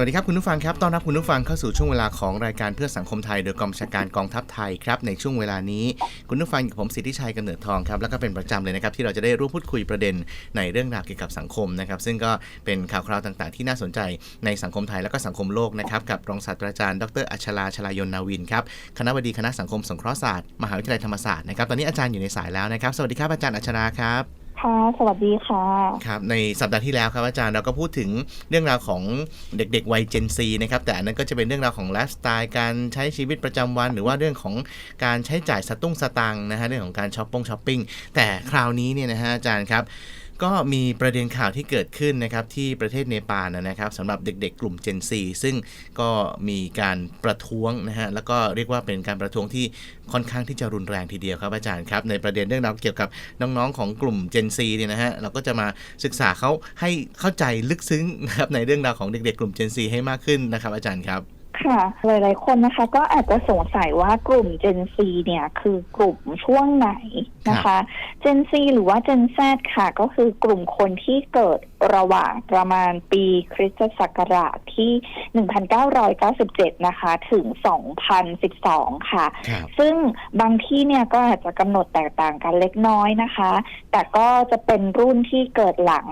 วัสดีครับคุณผู้ฟังครับ ต้อนรับคุณผู้ฟังเข้าสู่ช่วงเวลาของรายการเพื่อสังคมไทย โดยกองชาการกองทัพไทยครับในช่วงเวลานี้ คุณผู้ฟังอยู่กับผมสิทธิชัยกำเนิดทองครับแล้วก็เป็นประจำเลยนะครับที่เราจะได้ร่วมพูดคุยประเด็นในเรื่องราวเกี่ยวกับสังคมนะครับซึ่งก็เป็นข่าวคราวต่างๆ ที่น่าสนใจในสังคมไทยและก็สังคมโลกนะครับกับรองศาสตราจารย์ดรอัชราชลายนนาวินครับคณะบดีคณะสังคมสงเคราะห์ศาสตร์มหาวิทยาลัยธรรมศาสตร์นะครับตอนนี้อาจารย์อยู่ในสายแล้วนะครับสวัสดีครับอาจารย์อัชราครับ ค่ะ สวัสดีค่ะ ครับ ในสัปดาห์ที่แล้วครับอาจารย์เราก็พูดถึงเรื่องราวของเด็กๆวัย Gen Z นะครับ แต่อันนั้นก็จะเป็นเรื่องราวของไลฟ์สไตล์การใช้ชีวิตประจำวัน หรือว่าเรื่องของการใช้จ่ายสตุ้งสตังค์นะฮะเรื่องของการช้อปปิ้งช้อปปิ้งแต่คราวนี้เนี่ยนะฮะอาจารย์ครับ ก็มีประเด็นข่าวที่เกิดขึ้นนะครับที่ประเทศเนปาลนะครับสำหรับเด็กๆ กลุ่ม Gen Z ซึ่งก็มีการประท้วงนะฮะแล้วก็เรียกว่าเป็นการประท้วงที่ค่อนข้างที่จะรุนแรงทีเดียวครับอาจารย์ครับในประเด็นเรื่องราวเกี่ยวกับน้องๆของกลุ่ม Gen Z เนี่ยนะฮะเราก็จะมาศึกษาเขาให้เข้าใจลึกซึ้งนะครับในเรื่องราวของเด็กๆ กลุ่ม Gen Z ให้มากขึ้นนะครับอาจารย์ครับ ค่ะ หลาย ๆ คนนะคะ ก็อาจจะสงสัยว่ากลุ่ม Gen Z เนี่ยคือกลุ่มช่วงไหนนะคะ Gen Z หรือว่า Gen Z ค่ะ ก็คือกลุ่มคนที่เกิดระหว่างประมาณปีคริสตศักราชที่ 1997 นะคะ ถึง 2012 ค่ะครับซึ่งบางที่เนี่ยก็อาจจะกำหนดแตกต่างกันเล็กน้อยนะคะ แต่ก็จะเป็นรุ่นที่เกิดหลัง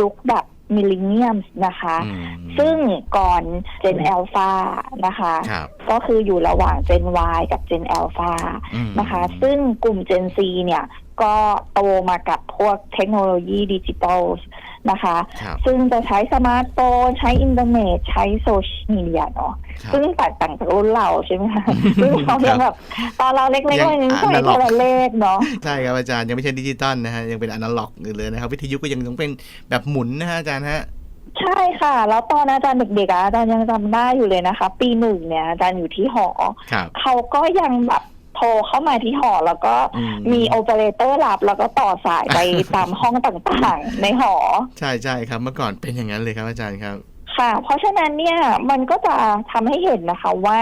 ยุคแบบ มิลเลนเนียมนะคะ อืม ซึ่งก่อน Gen Alpha นะคะ ครับก็คืออยู่ระหว่าง Gen Y กับ Gen Alpha อืม นะคะ ซึ่งกลุ่ม Gen Z เนี่ย ก็โตมากับพวกเทคโนโลยีดิจิตอลนะคะ ครับซึ่งจะใช้สมาร์ทโฟน ใช้อินเทอร์เน็ตใช้โซเชียลมีเดียเนาะครับ ซึ่งแตกต่างจากรุ่นเราใช่ไหมคะรุ่นเราครัยับงแบบตอนเราเล็กๆยัเรางยังใช้ analog โทรเลขเนาะ ใช่ครับอาจารย์ยังไม่ใช่ดิจิตอลนะฮะยังเป็นอนาล็อกอยู่เลยนะครับวิทยุก็ยังต้องเป็นแบบหมุนนะฮะอาจารย์ฮะ ใช่ค่ะ แล้วตอนอาจารย์เด็กๆอะอาจารย์ยังจำได้อยู่เลยนะคะ ปีหนึ่งเนี่ยอาจารย์อยู่ที่หอ ครับ เขาก็ยังแบบ โทรเข้ามาที่หอแล้วก็อืม มีโอเปอเรเตอร์รับ แล้วก็ต่อสายไป ตามห้องต่างๆ ในหอ ใช่ใช่ครับ เมื่อก่อนเป็นอย่างนั้นเลยครับอาจารย์ครับ ค่ะ เพราะฉะนั้นเนี่ยมันก็จะทำให้เห็นนะคะว่า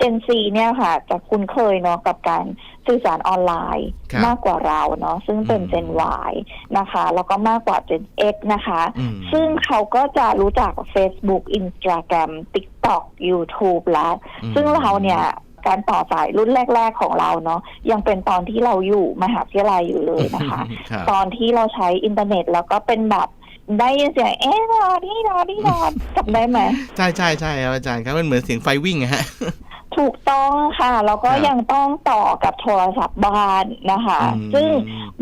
Gen Z เนี่ยค่ะ จะคุ้นเคยเนาะกับการสื่อสารออนไลน์ครับมากกว่าเราเนาะซึ่งเป็น อืม Gen Y นะคะ แล้วก็มากกว่า Gen X นะคะ อืม ซึ่งเขาก็จะรู้จัก Facebook Instagram TikTok YouTube แล้ว อืม ซึ่งเราเนี่ย การต่อสายรุ่นแรก ๆของเราเนาะยังเป็นตอนที่เราอยู่มหาวิทยาลัยอยู่เลยนะคะ ครับ ตอนที่เราใช้อินเทอร์เน็ตแล้วก็เป็นแบบได้ยินเสียงเอ๊ะรอที่รอที่รอจำได้ไหม ใช่ใช่ใช่ครับอาจารย์ครับมันเหมือนเสียงไฟวิ่งอะฮะ ถูกต้องค่ะ แล้วก็ครับยังต้องต่อกับโทรศัพท์บ้านนะคะ อืม ซึ่ง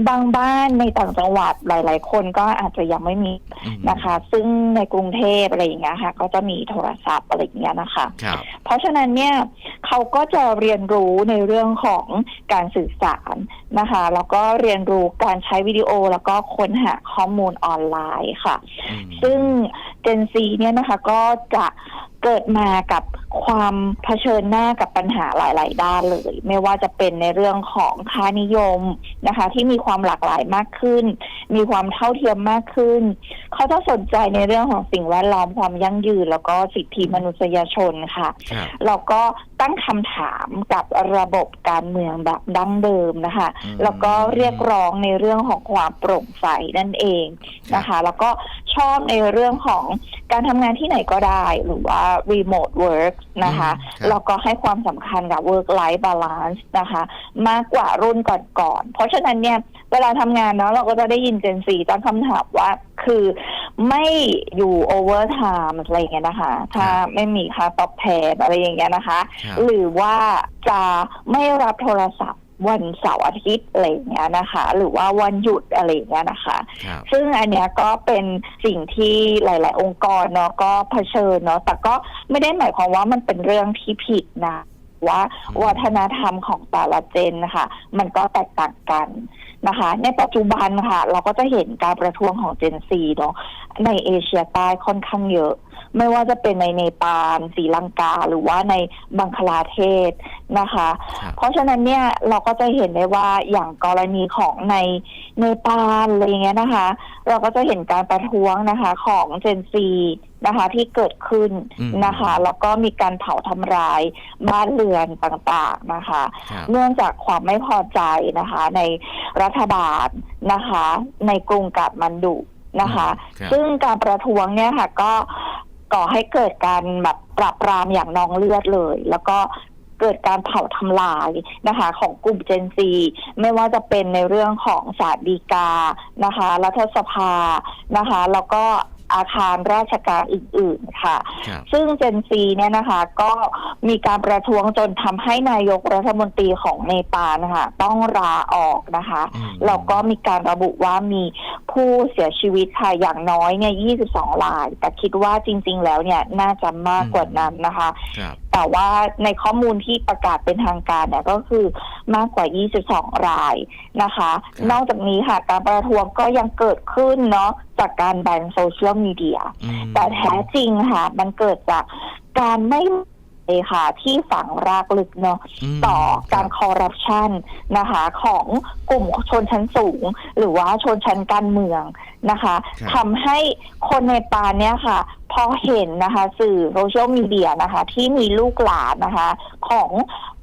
บางบ้านในต่างจังหวัดหลาย ๆ คนก็อาจจะยังไม่มีอืมนะคะ ซึ่งในกรุงเทพอะไรอย่างเงี้ยค่ะ ก็จะมีโทรศัพท์อะไรอย่างเงี้ยนะคะ ครับเพราะฉะนั้นเนี่ยเขาก็จะเรียนรู้ในเรื่องของการสื่อสารนะคะแล้วก็เรียนรู้การใช้วิดีโอแล้วก็ค้นหาข้อมูลออนไลน์ค่ะอืมซึ่ง Gen Z เนี่ยนะคะก็จะเกิดมากับความเผชิญหน้ากับปัญหาหลาย ๆ ด้านเลย ไม่ว่าจะเป็นในเรื่องของค่านิยมนะคะ ที่มีความหลากหลายมากขึ้น มีความเท่าเทียมมากขึ้น เขาจะสนใจในเรื่องของสิ่งแวดล้อมความยั่งยืน แล้วก็สิทธิมนุษยชนค่ะครับแล้วก็ตั้งคำถามกับระบบการเมืองแบบดั้งเดิมนะคะอืมแล้วก็เรียกร้องในเรื่องของความโปร่งใสนั่นเองนะคะ แล้วก็ชอบในเรื่องของการทำงานที่ไหนก็ได้ หรือว่า remote work นะคะอืมครับแล้วก็ให้ความสำคัญกับ work life balance นะคะ มากกว่ารุ่นก่อนๆ เพราะฉะนั้นเนี่ยเวลาทำงานเนาะเราก็จะได้ยิน Gen Z ตั้งคำถามว่า คือไม่อยู่ overtime อะไรอย่างเงี้ยนะคะ ถ้าไม่มีค่าตอบแทนอะไรอย่างเงี้ยนะคะครับหรือว่าจะไม่รับโทรศัพท์วันเสาร์อาทิตย์อะไรอย่างเงี้ยนะคะ หรือว่าวันหยุดอะไรอย่างเงี้ยนะคะครับซึ่งอันเนี้ยก็เป็นสิ่งที่หลาย ๆ องค์กรเนาะก็เผชิญเนาะแต่ก็ไม่ได้หมายความว่ามันเป็นเรื่องที่ผิดนะ ว่าอืมวัฒนธรรมของแต่ละเจนนะคะ มันก็แตกต่างกันนะคะ ในปัจจุบันค่ะ เราก็จะเห็นการประท้วงของเจนซีเนาะในเอเชียใต้ค่อนข้างเยอะ ไม่ว่าจะเป็นในเนปาลศรีลังกา หรือว่าในบังคลาเทศนะคะครับเพราะฉะนั้นเนี่ยเราก็จะเห็นได้ว่าอย่างกรณีของในเนปาลอะไรอย่างเงี้ยนะคะ เราก็จะเห็นการประท้วงนะคะของเจนซีนะคะที่เกิดขึ้นอืมนะคะ แล้วก็มีการเผาทำลายบ้านเรือนต่างๆนะคะครับเนื่องจากความไม่พอใจนะคะ ในรัฐบาลนะคะ ในกรุงกาดมันดุนะคะครับซึ่งการประท้วงเนี่ยค่ะก็ก่อให้เกิดการแบบปราบปรามอย่างนองเลือดเลย แล้วก็เกิดการเผาทำลายนะคะ ของกลุ่มเจนซีไม่ว่าจะเป็นในเรื่องของศาลฎีกานะคะ รัฐสภานะคะ แล้วก็ อาคารราชการอื่นๆค่ะ ครับ ซึ่งเจนซีเนี่ยนะคะก็มีการประท้วงจนทำให้นายกรัฐมนตรีของเนปาลนะคะต้องลาออกนะคะ อืม แล้วก็มีการระบุว่ามีผู้เสียชีวิตค่ะอย่างน้อยเนี่ย 22 ราย แต่คิดว่าจริง ๆ แล้วเนี่ยน่าจะมากกว่านั้นนะคะ ครับ แต่ว่าในข้อมูลที่ประกาศเป็นทางการเนี่ยก็คือมากกว่า 22 รายนะคะครับนอกจากนี้ค่ะการประท้วงก็ยังเกิดขึ้นเนาะจากการแบนโซเชียลมีเดียอืมแต่แท้จริงค่ะ มันเกิดจากการไม่เลยค่ะ ที่ฝังรากลึกเนาะมต่อการคบคอร์รัปชันนะคะ ของกลุ่มชนชั้นสูง หรือว่าชนชั้นการเมือง นะคะครับทำให้คนในปานเนี่ยค่ะ พอเห็นนะคะ สื่อโซเชียลมีเดียนะคะ ที่มีลูกหลานนะคะ ของ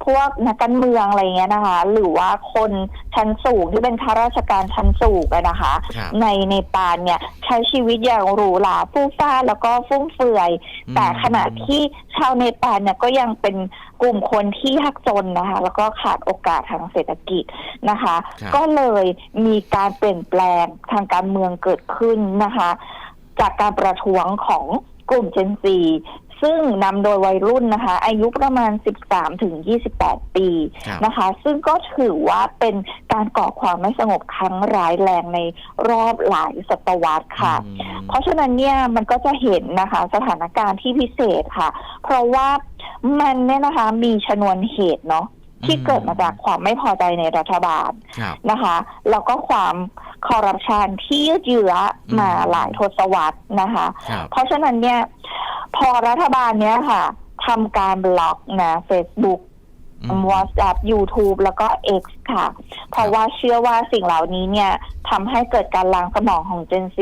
พวกนักการเมืองอะไรเงี้ยนะคะ หรือว่าคนชั้นสูงที่เป็นข้าราชการชั้นสูงอะนะคะ ครับ ในในปานเนี่ยใช้ชีวิตอย่างหรูหราฟู่ฟ้าแล้วก็ฟุ่มเฟือยอืมแต่ขณะที่ชาวเนปาลเนี่ยก็ยังเป็นกลุ่มคนที่ยากจนนะคะ แล้วก็ขาดโอกาสทางเศรษฐกิจนะคะ ครับ ก็เลยมีการเปลี่ยนแปลงทางการเมืองเกิดขึ้นนะคะ จากการประท้วงของกลุ่มเจนซี ซึ่งนำโดยวัยรุ่นนะคะ อายุประมาณ 13ถึง28 ปีครับ นะคะ ซึ่งก็ถือว่าเป็นการก่อความไม่สงบครั้งร้ายแรงในรอบหลายศตวรรษค่ะ อืม เพราะฉะนั้นเนี่ยมันก็จะเห็นนะคะสถานการณ์ที่พิเศษค่ะ เพราะว่ามันเนี่ยนะคะมีชนวนเหตุเนาะ ที่อืมเกิดมาจากความไม่พอใจในรัฐบาลครับนะคะแล้วก็ความคอร์รัปชันที่ยืดเยื้อมาอืมหลายทศวรรษนะคะ ครับเพราะฉะนั้นเนี่ยพอรัฐบาลเนี้ยค่ะทำการบล็อกนะ Facebook อืม WhatsApp YouTube แล้วก็ X ค่ะ เพราะว่าเชื่อว่าสิ่งเหล่านี้เนี่ยทำให้เกิดการล้างสมองของ Gen Z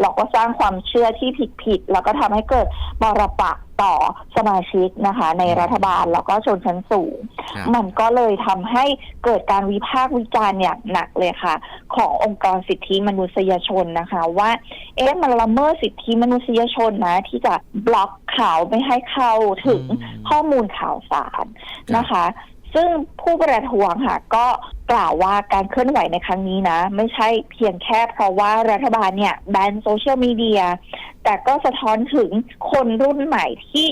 แล้วก็สร้างความเชื่อที่ผิดๆแล้วก็ทำให้เกิดมรปะต่อสมาชิกนะคะ ในรัฐบาลแล้วก็ชนชั้นสูง ครับมันก็เลยทำให้เกิดการวิพากษ์วิจารณ์อย่างหนักเลยค่ะ ขององค์กรสิทธิมนุษยชนนะคะ ว่า เอ๊ะมันละเมิดสิทธิมนุษยชนนะ ที่จะบล็อกข่าวไม่ให้เข้าถึงอืม ข้อมูลข่าวสารนะคะ ซึ่งผู้ประท้วงค่ะก็กล่าวว่าการเคลื่อนไหวในครั้งนี้นะ ไม่ใช่เพียงแค่เพราะว่ารัฐบาลเนี่ยแบนโซเชียลมีเดียแต่ก็สะท้อนถึงคนรุ่นใหม่ที่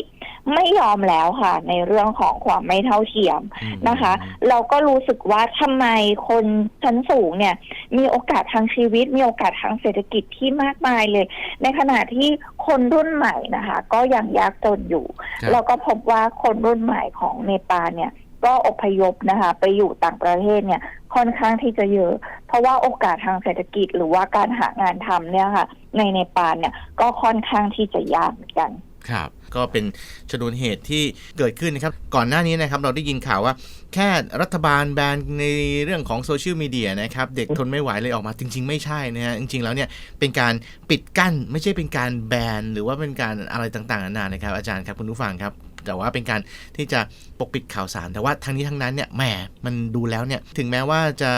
ไม่ยอมแล้วค่ะ ในเรื่องของความไม่เท่าเทียมอืมนะคะ เราก็รู้สึกว่าทำไมคนชั้นสูงเนี่ย มีโอกาสทางชีวิต มีโอกาสทางเศรษฐกิจที่มากมายเลย ในขณะที่คนรุ่นใหม่นะคะ ก็ยังยากจนอยู่ครับเราก็พบว่าคนรุ่นใหม่ของเนปาลเนี่ย ก็อพยพนะคะ ไปอยู่ต่างประเทศเนี่ยค่อนข้างที่จะเยอะ เพราะว่าโอกาสทางเศรษฐกิจหรือว่าการหางานทำเนี่ยค่ะ ในเนปาลเนี่ยก็ค่อนข้างที่จะยากเหมือนกันครับก็เป็นชนวนเหตุที่เกิดขึ้นนะครับ ก่อนหน้านี้นะครับเราได้ยินข่าวว่า แค่รัฐบาลแบนในเรื่องของโซเชียลมีเดียนะครับ เด็กทนไม่ไหวเลยออกมาจริง ๆ ไม่ใช่นะฮะจริง ๆ แล้วเนี่ยเป็นการปิดกั้นไม่ใช่เป็นการแบนหรือว่าเป็นการอะไรต่างๆนานานะครับอาจารย์ครับคุณผู้ฟังครับ แต่ว่าเป็นการที่จะปกปิดข่าวสาร แต่ว่าทั้งนี้ทั้งนั้นเนี่ยแหมมันดูแล้วเนี่ยถึงแม้ว่าจะ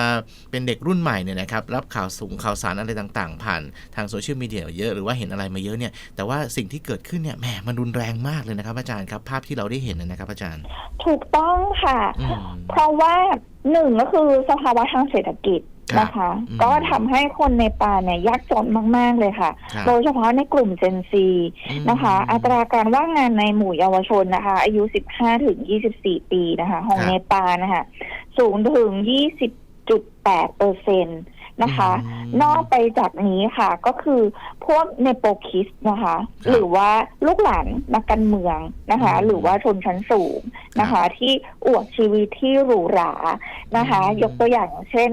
เป็นเด็กรุ่นใหม่เนี่ยนะครับรับข่าวสูงข่าวสารอะไรต่าง ๆ ผ่านทางโซเชียลมีเดียเยอะหรือว่าเห็นอะไรมาเยอะเนี่ยแต่ว่าสิ่งที่เกิดขึ้นเนี่ยแหมมันรุนแรงมากเลยนะครับอาจารย์ครับภาพที่เราได้เห็นนะครับอาจารย์ ถูกต้องค่ะอืมเพราะว่าหนึ่งก็คือสภาวะทางเศรษฐกิจครับ นะคะอืมก็ทำให้คนในป่าเนี่ยยากจนมาก ๆ เลยค่ะครับโดยเฉพาะในกลุ่มเจนซีนะคะ อัตราการว่างงานในหมู่เยาวชนนะคะ อายุ 15 ถึง 24 ปีนะคะ ของครับเนปาลนะคะ สูงถึง 20.8เปอร์เซ็นต์ นะคะอืมนอกไปจากนี้ค่ะก็คือพวกเนโปคิสนะคะครับหรือว่าลูกหลานนักการเมืองนะคะอืมหรือว่าชนชั้นสูงนะคะ ที่อวดชีวิตที่หรูหรานะคะอืมยกตัวอย่างเช่น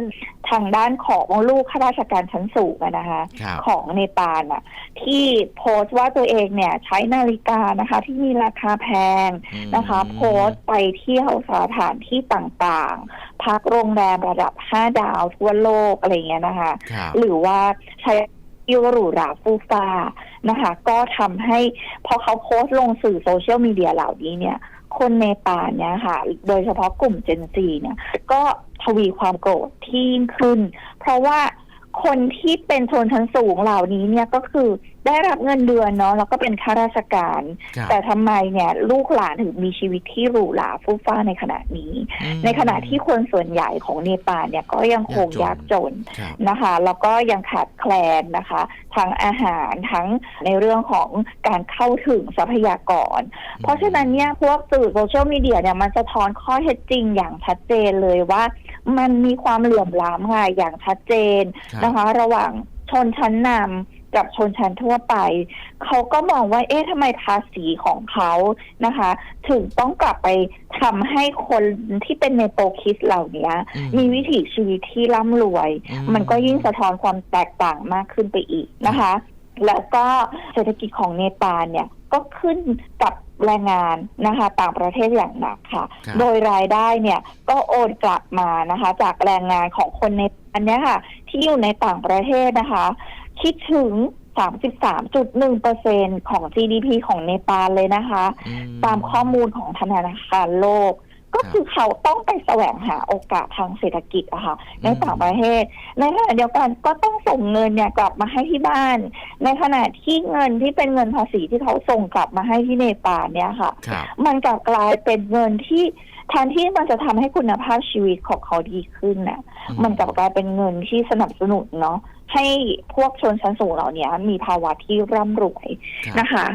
ทางด้านของลูกข้าราชการชั้นสูงอะนะคะครับของเนปาลอะที่โพสต์ว่าตัวเองเนี่ยใช้นาฬิกานะคะ ที่มีราคาแพงอืมนะคะ โพสต์ไปเที่ยวสถานที่ต่างๆ พักโรงแรมระดับ5ดาวทั่วโลกอะไรเงี้ยนะคะ ครับหรือว่าใช้ยิวหรูหราฟูฟ้านะคะ ก็ทำให้พอเขาโพสต์ลงสื่อโซเชียลมีเดียเหล่านี้เนี่ย คนเนปาลเนี่ยค่ะ โดยเฉพาะกลุ่มเจนซีเนี่ย ก็ทวีความโกรธที่ยิ่งขึ้น เพราะว่าคนที่เป็นชนชั้นสูงเหล่านี้เนี่ยก็คือ ได้รับเงินเดือนเนาะแล้วก็เป็นข้าราชการ ครับ แต่ทำไมเนี่ยลูกหลานถึงมีชีวิตที่หรูหราฟูฟ้าในขณะนี้ อืมในขณะที่คนส่วนใหญ่ของเนปาลเนี่ยก็ยังคงยากจน ครับ นะคะแล้วก็ยังขาดแคลนนะคะทั้งอาหารทั้งในเรื่องของการเข้าถึงทรัพยากร เพราะฉะนั้นเนี่ยพวกสื่อโซเชียลมีเดียเนี่ยมันสะท้อนข้อเท็จจริงอย่างชัดเจนเลยว่า มันมีความเหลื่อมล้ำค่ะอย่างชัดเจนครับ นะคะ ระหว่างชนชั้นนำ กับชนชั้นทั่วไป เขาก็มองว่าเอ๊ะทำไมภาษีของเขานะคะ ถึงต้องกลับไปทำให้คนที่เป็นในโปรคิสเหล่านี้อืมีวิถีชีวิตที่ร่ำรวยอืมันก็ยิ่งสะท้อนความแตกต่างมากขึ้นไปอีกนะคะ แล้วก็เศรษฐกิจของเนปาลเนี่ยก็ขึ้นกับแรงงานนะคะต่างประเทศอย่างหนักค่ะครับโดยรายได้เนี่ยก็โอนกลับมานะคะ จากแรงงานของคนในอันเนี้ยค่ะ ที่อยู่ในต่างประเทศนะคะ คิดถึง 33.1%ของ GDP ของเนปาลเลยนะคะอืตามข้อมูลของธนาคารโลก ก็คือเขาต้องไปแสวงหาโอกาสทางเศรษฐกิจอะค่ะ ในต่างประเทศ ในขณะเดียวกันก็ต้องส่งเงินเนี่ยกลับมาให้ที่บ้าน ในขณะที่เงินที่เป็นเงินภาษีที่เขาส่งกลับมาให้ที่เนปาลเนี่ยค่ะครับมันกลับกลายเป็นเงินที่แทนที่มันจะทำให้คุณภาพชีวิตของเขาดีขึ้นน่ะ มันกลับกลายเป็นเงินที่สนับสนุนเนาะ ให้พวกชนชั้นสูงเหล่านี้มีภาวะที่ร่ำรวยครับนะคะ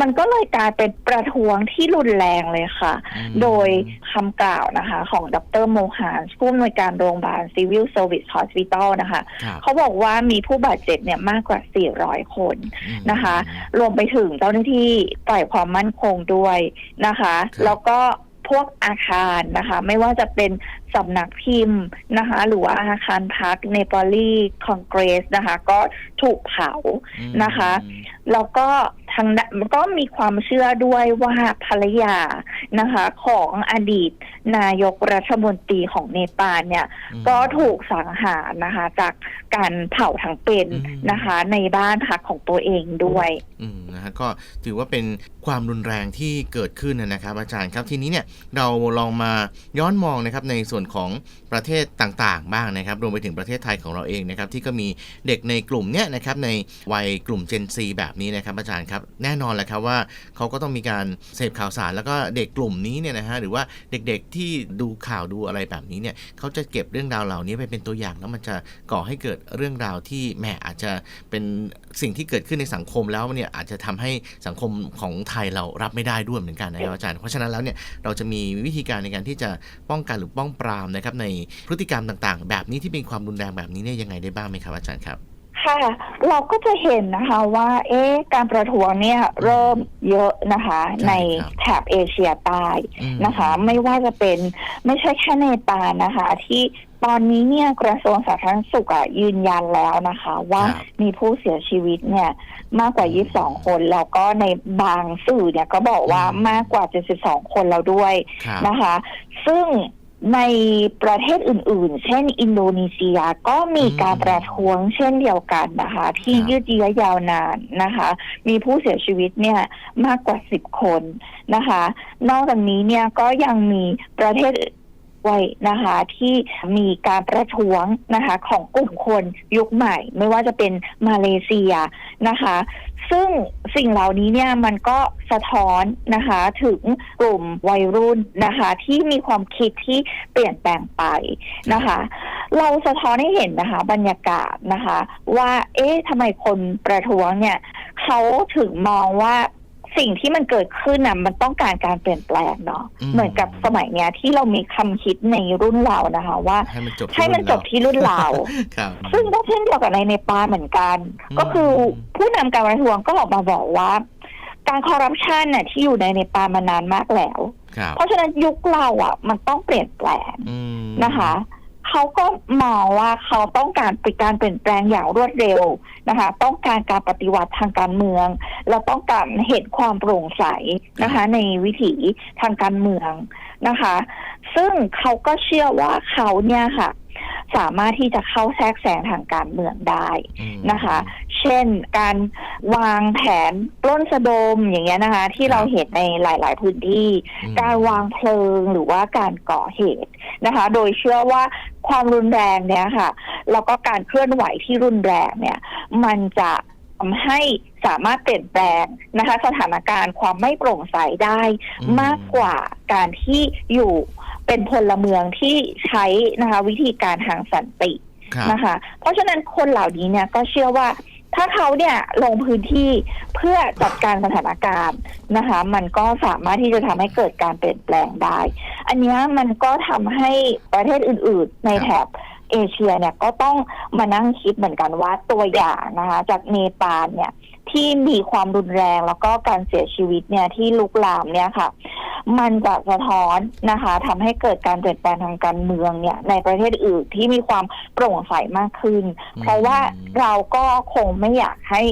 มันก็เลยกลายเป็นประท้วงที่รุนแรงเลยค่ะอืมโดยคำกล่าวนะคะ ของดรโมฮานผู้อำนวยการโรงพยาบาล Civil Service Hospital นะคะครับเขาบอกว่ามีผู้บาดเจ็บเนี่ยมากกว่า 400 คนอืมนะคะ รวมไปถึงเจ้าหน้าที่ฝ่ายความมั่นคงด้วยนะคะครับแล้วก็พวกอาคารนะคะ ไม่ว่าจะเป็น สำนักพิมพ์นะคะ หรือว่าอาคารพักเนปาลีคอนเกรสนะคะ ก็ถูกเผาอืมนะคะ แล้วก็ ทางด้านมันก็มีความเชื่อด้วยว่าภรรยานะคะ ของอดีตนายกรัฐมนตรีของเนปาลเนี่ยอืมก็ถูกสังหารนะคะ จากการเผาทั้งเป็นอืมนะคะ ในบ้านพักของตัวเองด้วยอืมนะฮะก็ถือว่าเป็นความรุนแรงที่เกิดขึ้นนะครับ อาจารย์ครับทีนี้เนี่ยเราลองมาย้อนมองนะครับในส่วนของ ประเทศต่างๆ บ้างนะครับ รวมไปถึงประเทศไทยของเราเองนะครับที่ก็มีเด็กในกลุ่มเนี้ยนะครับในวัยกลุ่ม Gen Z แบบนี้นะครับอาจารย์ครับแน่นอนแหละครับว่าเขาก็ต้องมีการเสพข่าวสาร แล้วก็เด็กกลุ่มนี้เนี่ยนะฮะหรือว่าเด็กๆที่ดูข่าวดูอะไรแบบนี้เนี่ยเขาจะเก็บเรื่องราวเหล่านี้ไปเป็นตัวอย่างแล้วมันจะก่อให้เกิดเรื่องราวที่แหมอาจจะเป็นสิ่งที่เกิดขึ้นในสังคมแล้วเนี่ยอาจจะทำให้สังคมของไทยเรารับไม่ได้ด้วยเหมือนกันนะครับอาจารย์ เพราะฉะนั้นแล้วเนี่ยเราจะมีวิธีการในการที่จะป้องกันหรือป้องปรามนะครับในพฤติกรรมต่างๆ แบบนี้ที่เป็นความรุนแรงแบบนี้เนี่ยยังไงได้บ้างไหมครับอาจารย์ครับค่ะเราก็จะเห็นนะคะว่า เอ๊ะการประท้วงเนี่ยเริ่มเยอะนะคะใช่ในครับแถบเอเชียใต้อืมนะคะ ไม่ว่าจะเป็นไม่ใช่แค่เนปาลนะคะ ที่ตอนนี้เนี่ยกระทรวงสาธารณสุขอะยืนยันแล้วนะคะ ว่าครับมีผู้เสียชีวิตเนี่ย มากกว่า 22 คน แล้วก็ในบางสื่อเนี่ยก็บอกว่าอืมมากกว่า 72 คนแล้วด้วยครับนะคะ ซึ่ง ในประเทศอื่น ๆ เช่น อินโดนีเซียก็มีการประท้วงเช่นเดียวกันนะคะ ที่ยืดเยื้อยาวนานนะคะ มีผู้เสียชีวิตเนี่ยมากกว่าสิบคนนะคะ นอกจากนี้เนี่ยก็ยังมีประเทศ ไว้นะคะที่มีการประท้วงนะคะของกลุ่มคนยุคใหม่ ไม่ว่าจะเป็นมาเลเซียนะคะ ซึ่งสิ่งเหล่านี้เนี่ยมันก็สะท้อนนะคะถึงกลุ่มวัยรุ่นนะคะที่มีความคิดที่เปลี่ยนแปลงไปนะคะ เราสะท้อนให้เห็นนะคะบรรยากาศนะคะ ว่าเอ๊ะทำไมคนประท้วงเนี่ยเขาถึงมองว่า สิ่งที่มันเกิดขึ้นน่ะมันต้องการการเปลี่ยนแปลงเนาะอืม เหมือนกับสมัยเนี้ยที่เรามีคำคิดในรุ่นเรานะคะ ว่าให้มันจบที่ให้มันจบที่รุ่นเรา ครับ ซึ่งก็เช่นเดียวกับในเนปาลเหมือนกัน อืม ก็คือผู้นำการประท้วงก็ออกมาบอกว่า การคอร์รัปชันน่ะที่อยู่ในเนปาลมานานมากแล้ว ครับเพราะฉะนั้นยุคเราอะ มันต้องเปลี่ยนแปลงอืมนะคะ เขาก็มองว่าเขาต้องการเป็นการเปลี่ยนแปลงอย่างรวดเร็วนะคะ ต้องการการปฏิวัติทางการเมือง และต้องการเห็นความโปร่งใสนะคะ ในวิถีทางการเมืองนะคะ ซึ่งเขาก็เชื่อว่าเขาเนี่ยค่ะสามารถที่จะเข้าแทรกแซงทางการเมืองได้อืมนะคะ เช่นการวางแผนปล้นสะดมอย่างเงี้ยนะคะ ที่เราเห็นในหลาย ๆ พื้นที่อืมการวางเพลิงหรือว่าการก่อเหตุนะคะ โดยเชื่อว่า ความรุนแรงเนี่ยค่ะแล้วก็การเคลื่อนไหวที่รุนแรงเนี่ย มันจะทำให้สามารถเปลี่ยนแปลงนะคะ สถานการณ์ความไม่โปร่งใสได้อืมมากกว่าการที่อยู่เป็นพลเมืองที่ใช้นะคะ วิธีการทางสันติครับนะคะ เพราะฉะนั้นคนเหล่านี้เนี่ยก็เชื่อว่า ถ้าเขาเนี่ยลงพื้นที่เพื่อจัดการสถานการณ์นะคะ มันก็สามารถที่จะทำให้เกิดการเปลี่ยนแปลงได้ อันนี้มันก็ทำให้ประเทศอื่น ๆ ในแถบเอเชียเนี่ยก็ต้องมานั่งคิดเหมือนกันว่าตัวอย่างนะคะ จากเนปาลเนี่ย ที่มีความรุนแรงแล้วก็การเสียชีวิตเนี่ยที่ลุกลามเนี่ยค่ะ มันจะสะท้อนนะคะทำให้เกิดการเปลี่ยนแปลงทางการเมืองเนี่ย ในประเทศอื่นที่มีความโปร่งใสมากขึ้นอืมเพราะว่าเราก็คงไม่อยากให้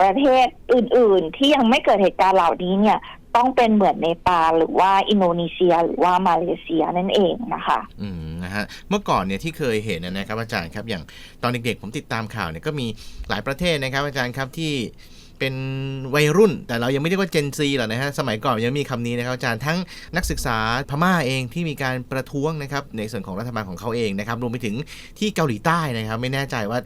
ประเทศอื่น ๆ ที่ยังไม่เกิดเหตุการณ์เหล่านี้เนี่ย ต้องเป็นเหมือนเนปาลหรือว่าอินโดนีเซีย หรือว่ามาเลเซียนั่นเองนะคะ อืมนะฮะเมื่อก่อนเนี่ยที่เคยเห็นนะครับอาจารย์ครับอย่างตอนเด็กๆผมติดตามข่าวเนี่ยก็มีหลายประเทศนะครับอาจารย์ครับที่ เป็นวัยรุ่น แต่เรายังไม่เรียกว่า Gen Z หรอกนะฮะ สมัยก่อนยังมีคำนี้นะครับอาจารย์ทั้งนักศึกษาพม่าเองที่มีการประท้วงนะครับในส่วนของรัฐบาลของเขาเองนะครับรวมไปถึงที่เกาหลีใต้นะครับ ไม่แน่ใจว่า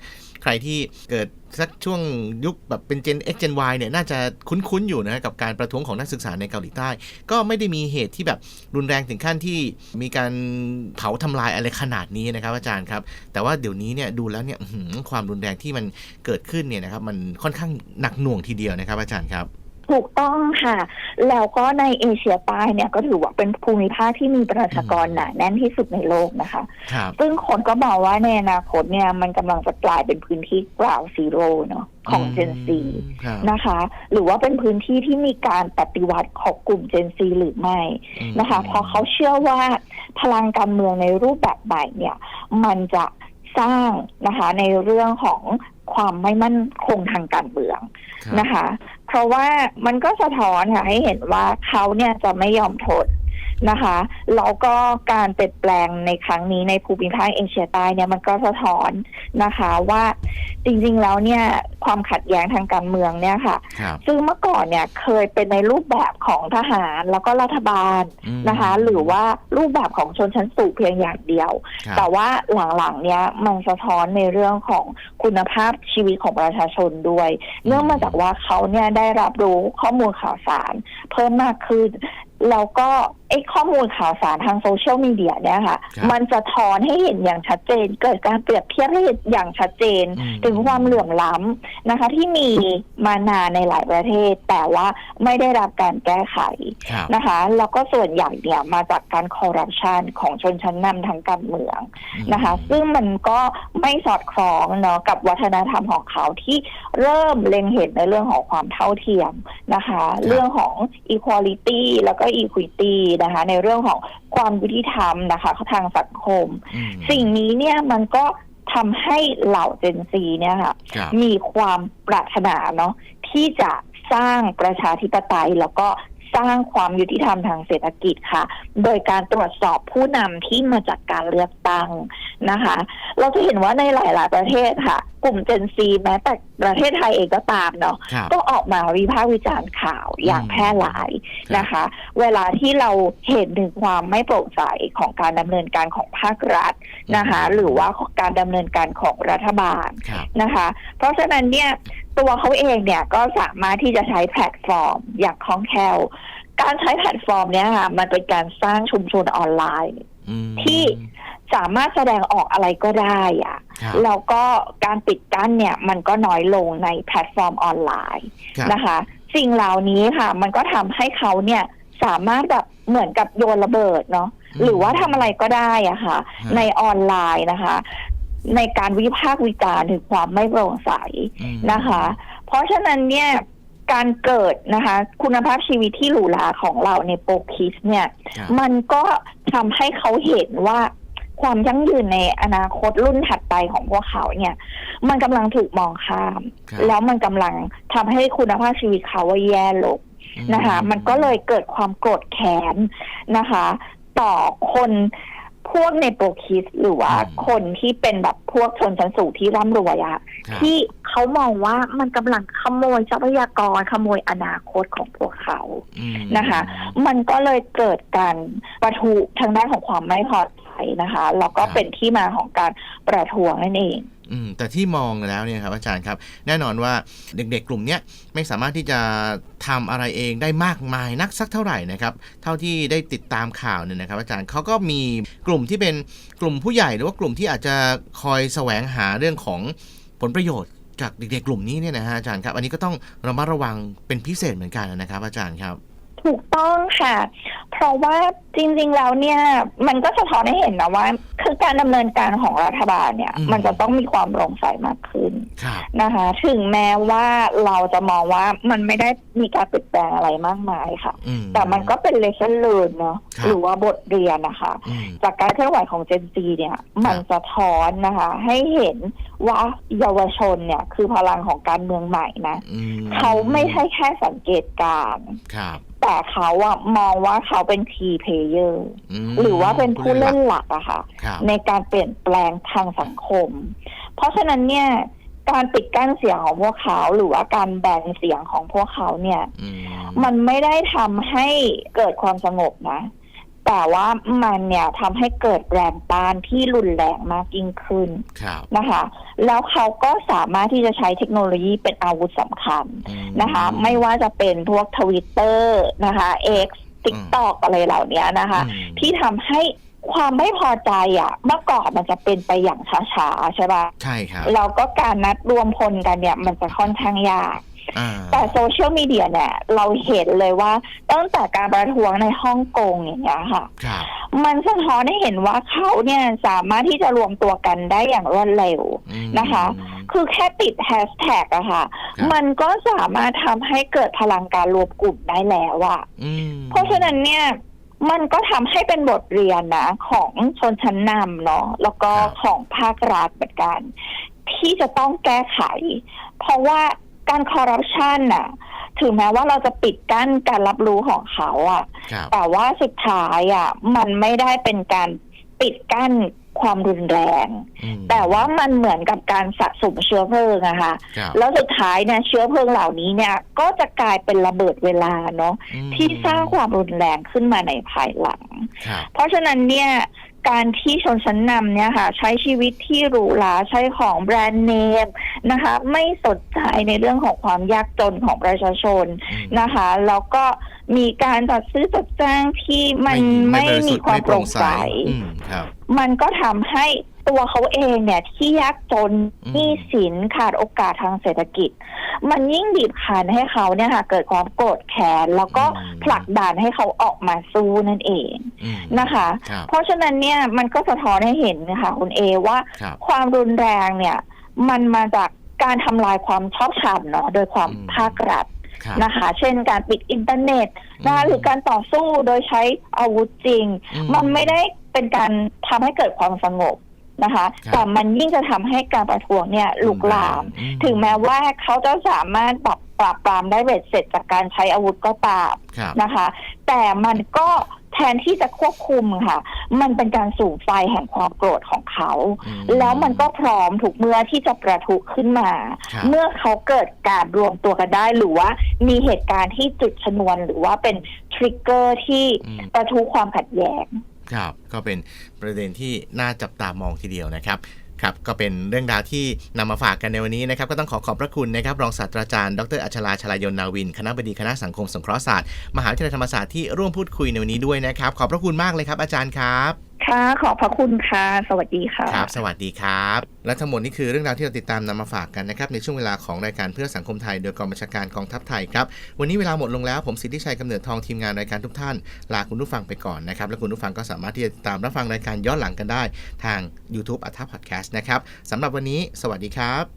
ใครที่เกิดสักช่วงยุคแบบเป็น Gen X Gen Y เนี่ยน่าจะคุ้นๆอยู่นะกับการประท้วงของนักศึกษาในเกาหลีใต้ ก็ไม่ได้มีเหตุที่แบบรุนแรงถึงขั้นที่มีการเผาทำลายอะไรขนาดนี้นะครับอาจารย์ครับ แต่ว่าเดี๋ยวนี้เนี่ยดูแล้วเนี่ยความรุนแรงที่มันเกิดขึ้นเนี่ยนะครับมันค่อนข้างหนักหน่วงทีเดียวนะครับอาจารย์ครับ ถูกต้องค่ะ แล้วก็ในเอเชียใต้เนี่ยก็ถือว่าเป็นภูมิภาคที่มีประชากรหนาแน่นที่สุดในโลกนะคะครับซึ่งคนก็มองว่าในอนาคตเนี่ยมันกำลังจะกลายเป็นพื้นที่กล่าวซีโร่เนาะของเจนซีครับนะคะ หรือว่าเป็นพื้นที่ที่มีการปฏิวัติของกลุ่มเจนซีหรือไม่นะคะ เพราะเขาเชื่อว่าพลังการเมืองในรูปแบบใหม่เนี่ย มันจะสร้างนะคะในเรื่องของความไม่มั่นคงทางการเมืองครับนะคะ เพราะว่ามันก็สะท้อนค่ะให้เห็นว่าเขาเนี่ยจะไม่ยอมทน นะคะแล้วก็การเปลี่ยนแปลงในครั้งนี้ในภูมิภาคเอเชียใต้เนี่ยมันก็สะท้อนนะคะว่าจริงๆแล้วเนี่ยความขัดแย้งทางการเมืองเนี่ยค่ะครับซึ่งเมื่อก่อนเนี่ยเคยเป็นในรูปแบบของทหารแล้วก็รัฐบาลอืมนะคะ หรือว่ารูปแบบของชนชั้นสูงเพียงอย่างเดียวครับแต่ว่าหลังๆเนี้ยมันสะท้อนในเรื่องของคุณภาพชีวิตของประชาชนด้วย เนื่องมาจากว่าเขาเนี่ยได้รับรู้ข้อมูลข่าวสาร เพิ่มมากขึ้นแล้วก็ ไอ้ข้อมูลข่าวสารทางโซเชียลมีเดียเนี่ยค่ะ ครับมันจะท้อนให้เห็นอย่างชัดเจน เกิดการเปรียบเทียบให้เห็นอย่างชัดเจน อืม ถึงความเหลื่อมล้ำนะคะ ที่มีมานานในหลายประเทศ แต่ว่าไม่ได้รับการแก้ไขครับ นะคะแล้วก็ส่วนใหญ่เนี่ยมาจากการคอร์รัปชันของชนชั้นนำทางการเมือง นะคะ ซึ่งมันก็ไม่สอดคล้องเนาะกับวัฒนธรรมของเขาที่เริ่มเล็งเห็นในเรื่องของความเท่าเทียมนะคะ เรื่องของ equality แล้วก็ equity นะคะ ในเรื่องของความยุติธรรมนะคะทางสังคมอืมสิ่งนี้เนี่ยมันก็ทำให้เหล่าเจนซีเนี่ยค่ะครับมีความปรารถนาเนาะที่จะสร้างประชาธิปไตยแล้วก็ สร้างความยุติธรรมทางเศรษฐกิจค่ะ โดยการตรวจสอบผู้นำที่มาจากการเลือกตั้งนะคะ เราจะเห็นว่าในหลาย ๆ ประเทศค่ะ กลุ่มเจนซีแม้แต่ประเทศไทยเองก็ตามเนาะครับก็ออกมาวิพากษ์วิจารณ์ข่าวอย่างแพร่หลายครับนะคะ เวลาที่เราเห็นถึงความไม่โปร่งใสของการดำเนินการของภาครัฐนะคะ หรือว่าของการดำเนินการของรัฐบาลครับนะคะ เพราะฉะนั้นเนี่ย ตัวเขาเองเนี่ยก็สามารถที่จะใช้แพลตฟอร์ม อย่างคล่องแคล่วการใช้แพลตฟอร์มเนี้ยค่ะมันเป็นการสร้างชุมชนออนไลน์อืมที่สามารถแสดงออกอะไรก็ได้อะครับแล้วก็การปิดกั้นเนี่ยมันก็น้อยลงในแพลตฟอร์มออนไลน์ครับนะคะ สิ่งเหล่านี้ค่ะ มันก็ทำให้เขาเนี่ยสามารถแบบเหมือนกับโยนระเบิดเนาะอืมหรือว่าทำอะไรก็ได้อะค่ะฮะในออนไลน์นะคะ ในการวิพากษ์วิจารณ์ถึงความไม่โปร่งใสอืมนะคะ เพราะฉะนั้นเนี่ยการเกิดนะคะ คุณภาพชีวิตที่หรูหราของเราในโปรคิสเนี่ยครับมันก็ทำให้เขาเห็นว่าความยั่งยืนในอนาคตรุ่นถัดไปของพวกเขาเนี่ย มันกำลังถูกมองข้ามครับแล้วมันกำลังทำให้คุณภาพชีวิตเขาว่าแย่ลงนะคะ มันก็เลยเกิดความโกรธแค้นนะคะ ต่อคน พวกในโปรคิสหรือว่าอืมคนที่เป็นแบบพวกชนชั้นสูงที่ร่ำรวยอะครับที่เขามองว่ามันกำลังขโมยทรัพยากรขโมยอนาคตของพวกเขาอืมนะคะ มันก็เลยเกิดการประทุทางด้านของความไม่พอใจนะคะแล้วก็เป็นที่มาของการประท้วงนั่นเอง อืมแต่ที่มองแล้วเนี่ยครับอาจารย์ครับ แน่นอนว่าเด็กๆ กลุ่มเนี้ยไม่สามารถที่จะทำอะไรเองได้มากมายนักสักเท่าไหร่นะครับเท่าที่ได้ติดตามข่าวเนี่ยนะครับ อาจารย์เขาก็มีกลุ่มที่เป็นกลุ่มผู้ใหญ่หรือว่ากลุ่มที่อาจจะคอยแสวงหาเรื่องของผลประโยชน์ จากเด็กๆ กลุ่มนี้เนี่ยนะฮะอาจารย์ครับ อันนี้ก็ต้องระมัดระวังเป็นพิเศษเหมือนกันนะครับ อาจารย์ครับ ถูกต้องค่ะ เพราะว่าจริงๆ แล้วเนี่ย มันก็สะท้อนให้เห็นนะว่า คือการดำเนินการของรัฐบาลเนี่ยอืมมันจะต้องมีความโปร่งใสมากขึ้นครับนะคะ ถึงแม้ว่าเราจะมองว่ามันไม่ได้มีการเปลี่ยนแปลงอะไรมากมายค่ะอืแต่มันก็เป็นเลเ o น learn เนาะครับหรือว่าบทเรียนนะคะอืมจากการเคลื่อนไหวของเจนซีเนี่ย มันสะท้อนนะคะ ให้เห็นว่าเยาวชนเนี่ย คือพลังของการเมืองใหม่นะอืมเขาไม่ใช่แค่สังเกตการณ์ครับ แต่เขาอะมองว่าเขาเป็นทีเพลเยอร์มหรือว่าเป็นผู้เล่นหลักอะค่ะ ครับ ในการเปลี่ยนแปลงทางสังคม เพราะฉะนั้นเนี่ย การปิดกั้นเสียงของพวกเขาหรือว่าการแบนเสียงของพวกเขาเนี่ย อืมันไม่ได้ทำให้เกิดความสงบนะ แต่ว่ามันเนี่ยทำให้เกิดแรงต้านที่รุนแรงมากยิ่งขึ้นครับ นะคะ แล้วเขาก็สามารถที่จะใช้เทคโนโลยีเป็นอาวุธสำคัญอืม นะคะ ไม่ว่าจะเป็นพวกทวิตเตอร์นะคะ X TikTok อะไรเหล่านี้นะคะ อืมที่ทำให้ความไม่พอใจอะเมื่อก่อนมันจะเป็นไปอย่างช้าๆใช่ปะ ใช่ครับ แล้วก็การนัดรวมพลกันเนี่ยมันจะค่อนข้างยาก อ่า แต่โซเชียลมีเดียเนี่ย เราเห็นเลยว่าตั้งแต่การประท้วงในฮ่องกงอย่างเงี้ยค่ะ ครับ มันสะท้อนให้เห็นว่าเขาเนี่ยสามารถที่จะรวมตัวกันได้อย่างรวดเร็ว อืม นะคะ คือแค่ติดแฮชแท็กอะค่ะ ครับ มันก็สามารถทำให้เกิดพลังการรวมกลุ่มได้แล้วอะอืมเพราะฉะนั้นเนี่ยมันก็ทำให้เป็นบทเรียนนะของชนชั้นนำเนาะแล้วก็ของภาครัฐเหมือนกัน ที่จะต้องแก้ไข เพราะว่า การคอร์รัปชันน่ะ ถึงแม้ว่าเราจะปิดกั้นการรับรู้ของเขาอะครับ แต่ว่าสุดท้ายอะมันไม่ได้เป็นการปิดกั้นความรุนแรง อืมแต่ว่ามันเหมือนกับการสะสมเชื้อเพลิงอะค่ะครับแล้วสุดท้ายเนี่ยเชื้อเพลิงเหล่านี้เนี่ย ก็จะกลายเป็นระเบิดเวลาเนาะอืมที่สร้างความรุนแรงขึ้นมาในภายหลัง ครับ เพราะฉะนั้นเนี่ย การที่ชนชั้นนำเนี่ยค่ะ ใช้ชีวิตที่หรูหราใช้ของแบรนด์เนมนะคะ ไม่สนใจในเรื่องของความยากจนของประชาชนอืมนะคะ แล้วก็มีการจัดซื้อจัดจ้างที่มันไม่บริสุมีทธิ์ความโปร่งใสอืมครับมันก็ทำให้ ตัวเขาเองเนี่ยที่ยากจนอืม หนี้สินขาดโอกาสทางเศรษฐกิจ มันยิ่งบีบคั้นให้เขาเนี่ยค่ะเกิดความโกรธแค้นแล้วก็ผลักดันให้เขาออกมาสู้นั่นเองอืมนะคะ ครับเพราะฉะนั้นเนี่ยมันก็สะท้อนให้เห็นนะคะคุณเอว่า ครับ ความรุนแรงเนี่ย มันมาจากการทำลายความชอบธรรมเนาะโดยความอืม ภาครัฐครับ นะคะ เช่นการปิดอินเทอร์เน็ตนะอืม หรือการต่อสู้โดยใช้อาวุธจริง อืมันไม่ได้เป็นการทำให้เกิดความสงบ นะคะครับแต่มันยิ่งจะทำให้การประท้วงเนี่ยลุกลามอืถึงแม้ว่าเขาจะสามารถปรับปราบปรามได้เบ็ดเสร็จจากการใช้อาวุธก็ตามครับนะคะ แต่มันก็แทนที่จะควบคุมค่ะ มันเป็นการสูงไฟแห่งความโกรธของเขาอืแล้วมันก็พร้อมถูกเมื่อที่จะประทุขึ้นมาครับเมื่อเขาเกิดการรวมตัวกันได้ หรือว่ามีเหตุการณ์ที่จุดชนวนหรือว่าเป็นทริกเกอร์ที่อืมประทุความขัดแย้ง ครับก็เป็นประเด็นที่น่าจับตามองทีเดียวนะครับครับก็เป็นเรื่องราวที่นำมาฝากกันในวันนี้นะครับก็ต้องขอขอบพระคุณนะครับรองศาสตราจารย์ดรอัชราชลายนนาวิน คณะบดีคณะสังคมสงเคราะห์ศาสตร์มหาวิทยาลัยธรรมศาสตร์ที่ร่วมพูดคุยในวันนี้ด้วยนะครับ ขอบพระคุณมากเลยครับอาจารย์ครับ ค่ะ ขอบพระคุณค่ะ สวัสดีค่ะ ครับ สวัสดีครับ และทั้งหมดนี่คือเรื่องราวที่เราติดตามนำมาฝากกันนะครับ ในช่วงเวลาของรายการเพื่อสังคมไทย โดยกองบัญชาการกองทัพไทยครับ วันนี้เวลาหมดลงแล้ว ผมสิทธิชัยกำเนิดทองทีมงานรายการทุกท่าน ลาคุณผู้ฟังไปก่อนนะครับ และคุณผู้ฟังก็สามารถที่จะติดตามรับฟังรายการย้อนหลังกันได้ ทาง YouTube อัธพอดแคสต์นะครับสำหรับวันนี้ สวัสดีครับ